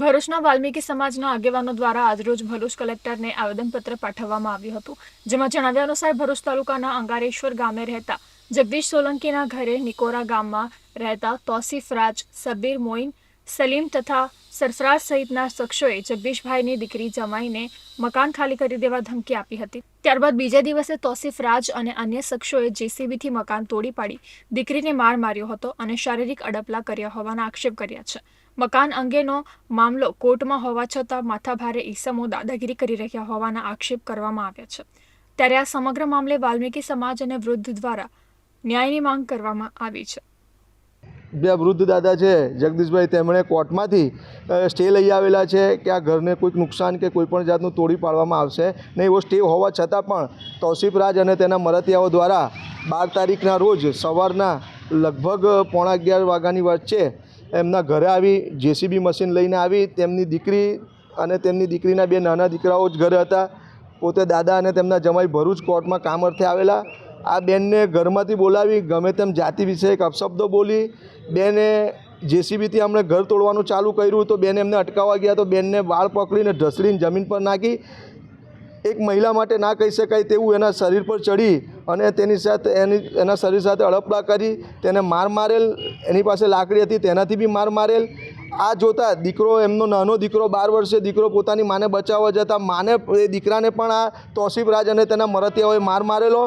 ભરૂચના વાલ્મીકી સમાજના આગેવાનો દ્વારા આજરોજ ભરૂચ કલેક્ટરને આવેદનપત્ર પાઠવવામાં આવ્યું હતું, જેમાં જણાવ્યા અનુસાર ભરૂચ તાલુકાના અંગારેશ્વર ગામે રહેતા જગદીશ સોલંકીના ઘરે નિકોરા ગામમાં રહેતા તોસીફ રાજ, સબીર મોઇન સલીમ તથા સરફરાજ સહિતના શખ્સોએ જગદીશભાઈની દીકરી જમાઈને મકાન ખાલી કરી દેવા ધમકી આપી હતી. ત્યારબાદ બીજા દિવસે તોસીફ રાજ અને અન્ય શખ્સોએ જેસીબીથી મકાન તોડી પાડી દીકરીને માર માર્યો હતો અને શારીરિક અડપલા કર્યા હોવાના આક્ષેપ કર્યા છે. મકાન અંગેનો મામલો કોર્ટમાં હોવા છતાં માથાભારે ઈસમો દાદાગીરી કરી રહ્યા હોવાના આક્ષેપ કરવામાં આવ્યા છે. ત્યારે આ સમગ્ર મામલે વાલ્મીકી સમાજ અને વૃદ્ધ દ્વારા ન્યાયની માંગ કરવામાં આવી છે. બે વૃદ્ધ દાદા છે, જગદીશભાઈ તેમણે કોર્ટમાંથી સ્ટે લઈ આવેલા છે કે આ ઘરને કોઈક નુકસાન કે કોઈપણ જાતનું તોડી પાડવામાં આવશે નહીં એવો સ્ટે હોવા છતાં પણ તૌસીફ રાજ અને તેના મરતિયાઓ દ્વારા બાર તારીખના રોજ સવારના લગભગ પોણા અગિયાર વાગ્યાની વચ્ચે એમના ઘરે આવી, જેસીબી મશીન લઈને આવી, તેમની દીકરી અને તેમની દીકરીના બે નાના દીકરાઓ જ ઘરે હતા. પોતે દાદા અને તેમના જમાઈ ભરૂચ કોર્ટમાં કામ અર્થે આવેલા. આ બેનને ઘરમાંથી બોલાવી ગમે તેમ જાતિ વિષયક અપશબ્દો બોલી બેને જેસીબીથી અમને ઘર તોડવાનું ચાલુ કર્યું તો બેને એમને અટકાવવા ગયા તો બેનને વાળ પકડીને ઢસડીને જમીન પર નાખી. એક મહિલા માટે ના કહી શકાય તેવું એના શરીર પર ચડી અને તેની સાથે એની, એના શરીર સાથે અડપડા કરી તેને માર મારેલ. એની પાસે લાકડી હતી તેનાથી બી માર મારેલ. આ જોતા દીકરો, એમનો નાનો દીકરો બાર વર્ષે દીકરો પોતાની માને બચાવવા જતા માને, એ દીકરાને પણ આ તોસીફ રાજ અને તેના મરતિયાઓએ માર મારેલો.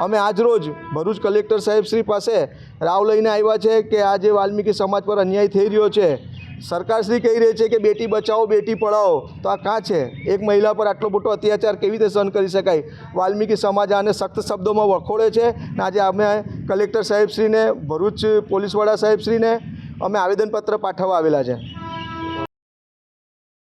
અમે આજરોજ ભરૂચ કલેક્ટર સાહેબશ્રી પાસે રાવ લઈને આવ્યા છે કે આ જે વાલ્મીકી સમાજ પર અન્યાય થઈ રહ્યો છે સરકારશ્રી કહી રહી છે કે બેટી બચાવો, બેટી પઢાઓ, તો આ કાં છે? એક મહિલા પર આટલો મોટો અત્યાચાર કેવી રીતે સહન કરી શકાય? વાલ્મીકી સમાજ આને સખ્ત શબ્દોમાં વખોડે છે. અને આજે અમે કલેક્ટર સાહેબશ્રીને ભરૂચ પોલીસવાળા સાહેબશ્રીને અમે આવેદનપત્ર પાઠવવા આવેલા છે.